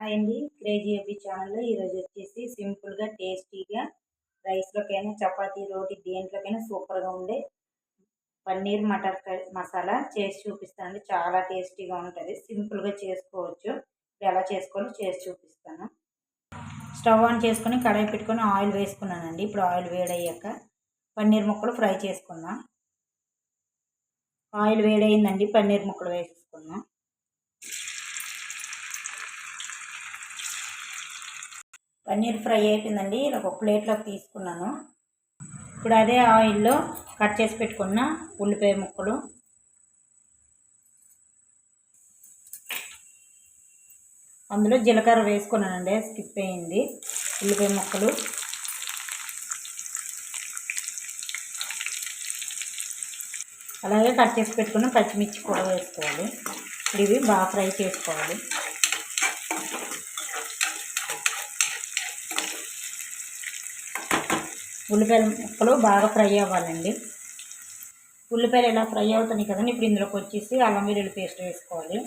Hi అండి. Crazy అబ్బి ఛానల్లో ఈరోజు వచ్చేసి సింపుల్గా టేస్టీగా రైస్లోకైనా చపాతీ రోటీ దేంట్లోకైనా సూపర్గా ఉండే పన్నీర్ మటర్ మసాలా చేసి చూపిస్తానండి. చాలా టేస్టీగా ఉంటుంది. సింపుల్గా చేసుకోవచ్చు. ఎలా చేసుకోవాలో చేసి చూపిస్తాను. స్టవ్ ఆన్ చేసుకొని కడాయి పెట్టుకొని ఆయిల్ వేసుకున్నానండి. ఇప్పుడు ఆయిల్ వేడయ్యాక పన్నీర్ ముక్కలు ఫ్రై చేసుకుందాం. ఆయిల్ వేడయిందండి. పన్నీర్ ముక్కలు వేసేసుకుందాం. పన్నీర్ ఫ్రై అయిపోయిందండి. ఇలా ఒక ప్లేట్లోకి తీసుకున్నాను. ఇప్పుడు అదే ఆయిల్లో కట్ చేసి పెట్టుకున్న ఉల్లిపాయ ముక్కలు. అందులో జీలకర్ర వేసుకున్నానండి. స్కిప్ అయింది ఉల్లిపాయ ముక్కలు. అలాగే కట్ చేసి పెట్టుకున్న పచ్చిమిర్చి కూడా వేసుకోవాలి. ఇవి బాగా ఫ్రై చేసుకోవాలి. ఉల్లిపాయల ముక్కలు బాగా ఫ్రై అవ్వాలండి. ఉల్లిపాయలు ఇలా ఫ్రై అవుతున్నాయి కదండి ఇప్పుడు ఇందులోకి వచ్చేసి అల్లం వెల్లుల్లి పేస్ట్ వేసుకోవాలి.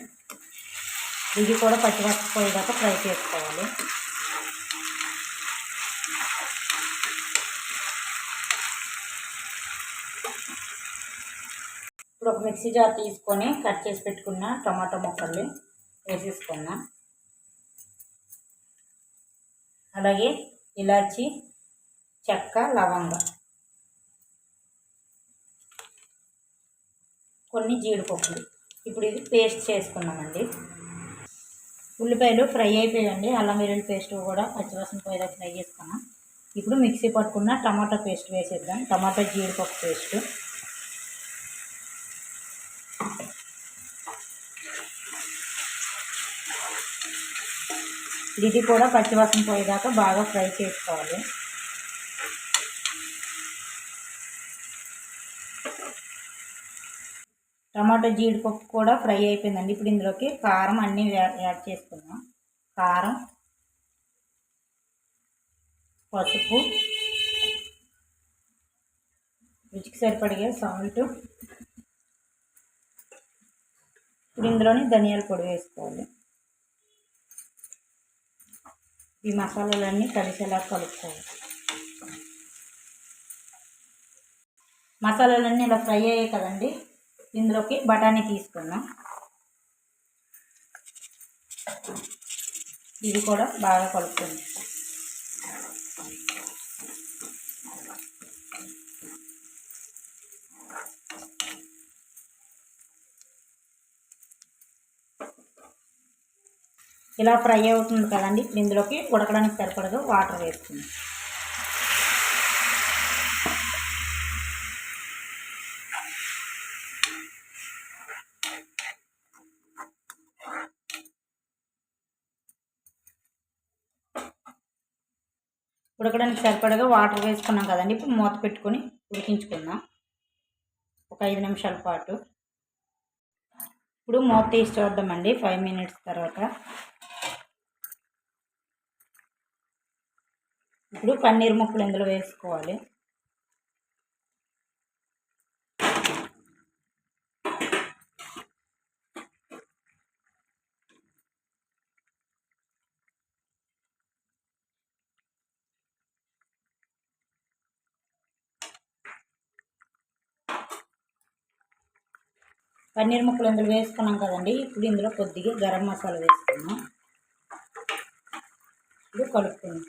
ఇది కూడా పచ్చిపచ్చిపోయేదాకా ఫ్రై చేసుకోవాలి. ఇప్పుడు ఒక మిక్సీ జార్ తీసుకొని కట్ చేసి పెట్టుకున్న టమాటో ముక్కల్ని వేసేసుకున్నా అలాగే ఇలాచి చెక్క లవంగ. కొన్ని జీడిపప్పులు. ఇప్పుడు ఇది పేస్ట్ చేసుకున్నామండి ఉల్లిపాయలు ఫ్రై అయిపోయాయండి. అల్లం వెల్లుల్లి పేస్ట్ కూడా పచ్చివాసన పోయేదాకా ఫ్రై చేసుకున్నాం. ఇప్పుడు మిక్సీ పట్టుకున్న టమాటా పేస్ట్ వేసేద్దాం. టమాటా జీడిపప్పు పేస్ట్. ఇది కూడా పచ్చివాసన పోయేదాకా బాగా ఫ్రై చేసుకోవాలి. టమాటో జీడిపప్పు కూడా ఫ్రై అయిపోయిందండి. ఇప్పుడు ఇందులోకి కారం అన్నీ యాడ్ చేసుకుందాం. కారం పసుపు రుచికి సరిపడిగా సాల్ట్ ఇప్పుడు ఇందులోని ధనియాల పొడి వేసుకోవాలి. ఈ మసాలాలన్నీ కలిసేలా కలుపుకోవాలి. మసాలాలన్నీ ఇలా ఫ్రై అయ్యాయి కదండి. ఇందులోకి బఠానీ తీసుకున్నాం ఇది కూడా బాగా కలుపుతుంది ఇలా ఫ్రై అవుతుంది కదండి ఇందులోకి ఉడకడానికి సరిపడదు వాటర్ వేస్తుంది ఉడకడానికి సరిపడగా వాటర్ వేసుకున్నాం కదండి. ఇప్పుడు మూత పెట్టుకొని ఉడికించుకుందాం. ఒక ఐదు నిమిషాల పాటు. ఇప్పుడు మూత తీసి చూద్దామండి. ఫైవ్ మినిట్స్ తర్వాత. ఇప్పుడు పన్నీర్ ముక్కలు ఇందులో వేసుకోవాలి. పన్నీర్ ముక్కలు ఇందులో వేసుకున్నాం కదండి. ఇప్పుడు ఇందులో కొద్దిగా గరం మసాలా వేసుకున్నాం ఇప్పుడు కలుపుకున్నాం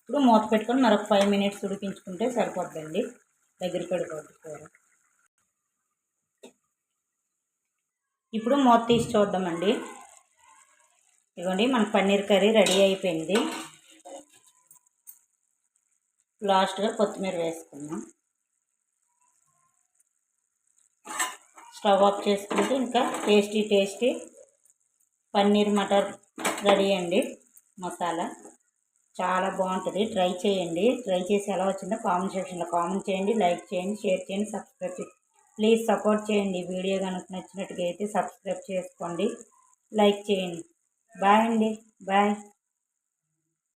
ఇప్పుడు మూత పెట్టుకొని మరొక ఫైవ్ మినిట్స్ ఉడికించుకుంటే సరిపోద్దండి. దగ్గర పడిపోద్ది కూర. ఇప్పుడు మూత తీసి చూద్దామండి. ఇవ్వండి మన పన్నీర్ కర్రీ రెడీ అయిపోయింది. లాస్ట్గా కొత్తిమీర వేసుకున్నాం స్టవ్ ఆఫ్ చేసుకుంటే ఇంకా tasty tasty paneer matar ready అండి మసాలా. చాలా బాగుంటుంది. ట్రై చేయండి. ట్రై చేసి ఎలా వచ్చిందో కామెంట్ సెక్షన్లో కామెంట్ చేయండి. లైక్ చేయండి షేర్ చేయండి సబ్స్క్రైబ్ చేయండి. ప్లీజ్ సపోర్ట్ చేయండి. వీడియో కనుక నచ్చినట్టుగా అయితే సబ్స్క్రైబ్ చేసుకోండి. లైక్ చేయండి. బాయ్ అండి. బాయ్.